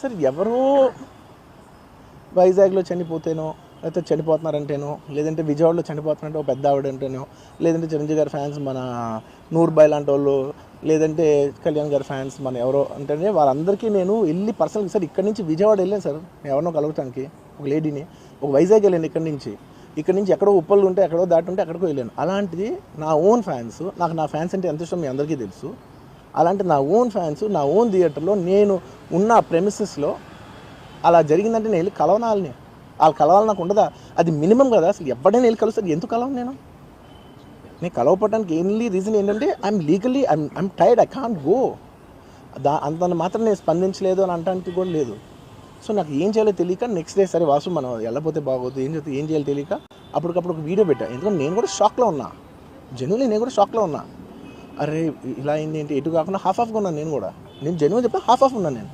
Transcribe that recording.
Sir ఎవరో వైజాగ్లో చనిపోతేనో లేకపోతే చనిపోతున్నారంటేనో లేదంటే విజయవాడలో చనిపోతున్నారంటే ఒక పెద్ద ఆవిడ అంటేనో లేదంటే చిరంజీవి గారి ఫ్యాన్స్ మన నూర్బాయ్ లాంటి వాళ్ళు లేదంటే కళ్యాణ్ గారి ఫ్యాన్స్ మన ఎవరో అంటేనే వాళ్ళందరికీ నేను వెళ్ళి పర్సనల్గా సార్ ఇక్కడి నుంచి విజయవాడ వెళ్ళాను సార్ నేను ఎవరినో కలవటానికి ఒక లేడీని ఒక వైజాగ్ వెళ్ళాను ఇక్కడి నుంచి. ఇక్కడ నుంచి ఎక్కడో ఉప్పలు ఉంటే ఎక్కడో దాటి ఉంటే అక్కడికో వెళ్ళాను. అలాంటిది నా ఓన్ ఫ్యాన్స్ నాకు నా ఫ్యాన్స్ అంటే ఎంత ఇష్టం మీ అందరికీ తెలుసు. అలాంటి నా ఓన్ ఫ్యాన్స్ నా ఓన్ థియేటర్లో నేను ఉన్న ప్రెమిసెస్లో అలా జరిగిందంటే నేను వెళ్ళి కలవనాలని వాళ్ళు కలవాలి నాకు ఉండదా? అది మినిమం కదా అసలు ఎవడైనా వెళ్ళి కలుస్తారు ఎందుకు కలవను నేను? నేను కలవపడడానికి ఎన్లీ రీజన్ ఏంటంటే I'm legally I'm I'm tired I can't go దా అంత మాత్రం నేను స్పందించలేదు అని అనడానికి కూడా లేదు. సో నాకు ఏం చేయాలో తెలియక నెక్స్ట్ డే సరే వాసు మనం వెళ్ళపోతే బాగోదు ఏం చేస్తే ఏం చేయాలో తెలియక అప్పటికప్పుడు ఒక వీడియో పెట్టా. ఎందుకంటే నేను కూడా షాక్లో ఉన్నా. జెన్యున్లీ నేను కూడా షాక్లో ఉన్నా. అరే ఇలా అయింది ఏంటి? ఎటు కాకుండా హాఫ్ ఆఫ్గా ఉన్నాను నేను కూడా. నేను జెన్యున్ చెప్తే హాఫ్ ఆఫ్ ఉన్నాను నేను.